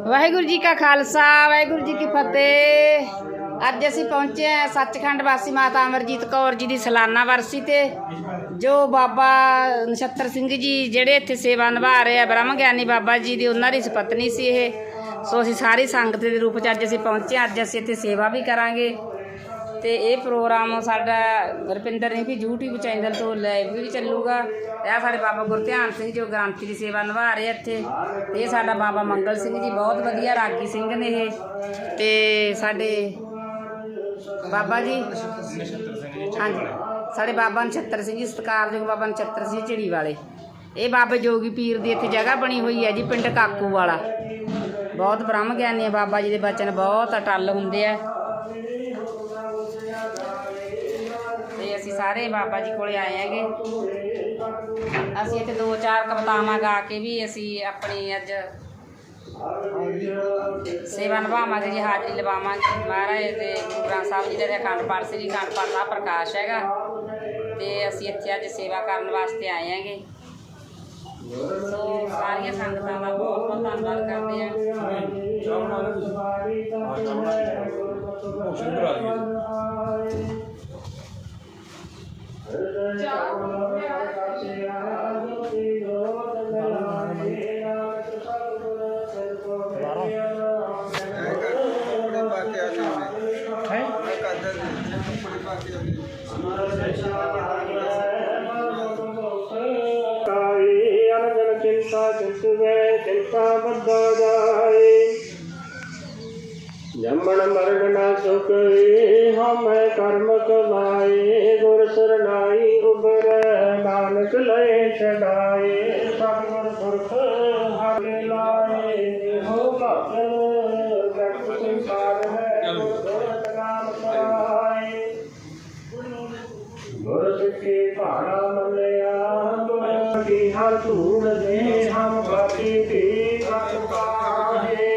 ਵਾਹਿਗੁਰੂ ਜੀ ਕਾ ਖਾਲਸਾ, ਵਾਹਿਗੁਰੂ ਜੀ ਕੀ ਫਤਿਹ ਅੱਜ ਅਸੀਂ ਪਹੁੰਚੇ ਹਾਂ ਸੱਚਖੰਡ ਵਾਸੀ ਮਾਤਾ ਅਮਰਜੀਤ ਕੌਰ ਜੀ ਦੀ ਸਲਾਨਾ ਵਰਸੀ ਤੇ, ਜੋ ਬਾਬਾ ਨਛੱਤਰ ਸਿੰਘ ਜੀ ਜਿਹੜੇ ਇੱਥੇ ਸੇਵਾ ਨਿਭਾ ਰਹੇ ਆ, ਬ੍ਰਹਮ ਗਿਆਨੀ ਬਾਬਾ ਜੀ ਦੀ, ਉਹਨਾਂ ਦੀ ਸੁਪਤਨੀ ਸੀ ਇਹ ਸੋ ਅਸੀਂ ਸਾਰੀ ਸੰਗਤ ਦੇ ਰੂਪ ਚ ਅੱਜ ਅਸੀਂ ਪਹੁੰਚੇ ਹਾਂ। ਅੱਜ ਅਸੀਂ ਇੱਥੇ ਸੇਵਾ ਵੀ ਕਰਾਂਗੇ ਤੇ ਇਹ ਪ੍ਰੋਗਰਾਮ ਸਾਡਾ ਰੁਪਿੰਦਰ ਨੇ ਵੀ YouTube ਚੈਨਲ ਤੋਂ ਲਾਈਵ ਵੀ ਚੱਲੂਗਾ। ਇਹ ਸਾਡੇ ਬਾਬਾ ਗੁਰਧਿਆਨ ਸਿੰਘ ਜੋ ਗ੍ਰੰਥੀ ਦੀ ਸੇਵਾ ਨਿਭਾ ਰਹੇ ਇੱਥੇ। ਇਹ ਸਾਡਾ ਬਾਬਾ ਮੰਗਲ ਸਿੰਘ ਜੀ, ਬਹੁਤ ਵਧੀਆ ਰਾਗੀ ਸਿੰਘ ਨੇ ਇਹ। ਤੇ ਸਾਡੇ ਬਾਬਾ ਜੀ, ਹਾਂਜੀ, ਸਾਡੇ ਬਾਬਾ ਨਛੱਤਰ ਸਿੰਘ ਜੀ, ਸਤਿਕਾਰਯੋਗ ਬਾਬਾ ਨਛੱਤਰ ਸਿੰਘ ਝਿੜੀ ਵਾਲੇ। ਇਹ ਬਾਬੇ ਜੋਗੀ ਪੀਰ ਦੀ ਇੱਥੇ ਜਗ੍ਹਾ ਬਣੀ ਹੋਈ ਹੈ ਜੀ, ਪਿੰਡ ਕਾਕੂ ਵਾਲਾ। ਬਹੁਤ ਬ੍ਰਹਮ ਗਿਆਨੀ ਬਾਬਾ ਜੀ ਦੇ ਬਚਨ, ਬਹੁਤ ਅਟਲ ਹੁੰਦੇ ਆ। ਸਾਰੇ ਬਾਬਾ ਜੀ ਕੋਲੇ ਆਏ ਹੈਗੇ। ਅਸੀਂ ਇੱਥੇ ਦੋ ਚਾਰ ਕਵਿਤਾਵਾਂ ਗਾ ਕੇ ਵੀ ਅਸੀਂ ਆਪਣੀ ਅੱਜ ਸੇਵਾ ਨਿਭਾਵਾਂਗੇ ਜੀ ਹਾਜ਼ਰੀ ਲਵਾਵਾਂਗੇ। ਮਹਾਰਾਜ ਦੇ ਗੁਰੂ ਗ੍ਰੰਥ ਸਾਹਿਬ ਜੀ ਦੇ ਅਖੰਡ ਪਾਠ ਸ੍ਰੀ ਅਖੰਡ ਪਾਠ ਦਾ ਪ੍ਰਕਾਸ਼ ਹੈਗਾ ਤੇ ਅਸੀਂ ਇੱਥੇ ਅੱਜ ਸੇਵਾ ਕਰਨ ਵਾਸਤੇ ਆਏ ਹੈਗੇ। ਸੋ ਸਾਰੀਆਂ ਸੰਗਤਾਂ ਦਾ ਬਹੁਤ ਕਾਈ ਚਿੰਤਾ ਚਿੰਤਵੇ ਚਿੰਤਾ ਬੱਧਾ ਜਾਏ ਜੰਮਣ ਮਰਨ ਨਾ ਸੁਖੀ ਹਮੈ ਕਰਮ ਕਮਾਏ ਗੁਰ ਸਰਨਾਈ ਉਬਰੈ, ਨਾਨਕ ਲਏ ਛਡਾਏ, ਸਤਿਗੁਰ ਪੁਰਖ ਭਾਣਾ ਮੰਨਿਆ ਗੁਰ ਕੀ ਧੂੜ ਦੇ ਹਮ ਬਾਕੀ ਦੀ ਹਰ ਪਾਹੇ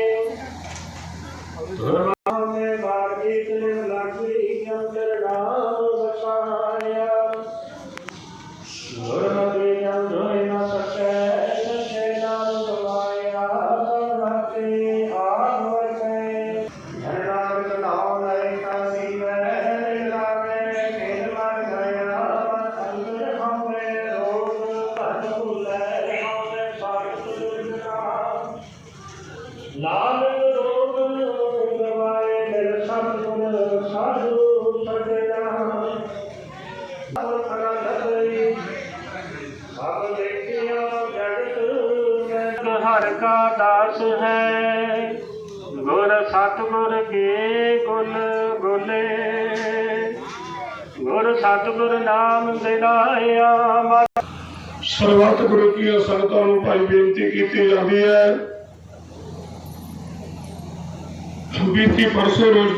ਧਰਮੇ ਬਾਗੀ ਤੇ ਲਾਗੀ ਅੰਦਰ ਨਾਮ ਬਸਾਇਆ ਗੁਰ ਮਤੇ ਜਨ ਜੋਇ ਨਾ ਸਕੈ, ਸਚੇ ਨਾਮ ਗਵਾਇਆ ਭਗਤੇ ਨਾਨਕ ਰੋਗ ਗਵਾਏ ਮਿਲ ਸਤਿਗੁਰ ਸਾਧੂ ਸਜਣਾ ਸਭ ਦੇਖਿਆ ਜਗਤ ਹਰ ਕਾ ਦਾਸ ਹੈ ਗੁਰ ਸਤਿਗੁਰ ਕੇ ਗੁਣ ਗੋਲੇ ਗੁਰ ਸਤਿਗੁਰ ਨਾਮ ਦਿਲਾਇਆ ਮਨ ਸਰਬੱਤ ਗੁਰੂ ਕੀ ਸੰਗਤਾਂ ਨੂੰ ਭਾਈ ਬੇਨਤੀ ਕੀਤੀ ਜਾਂਦੀ ਹੈ। Bíti Marcelo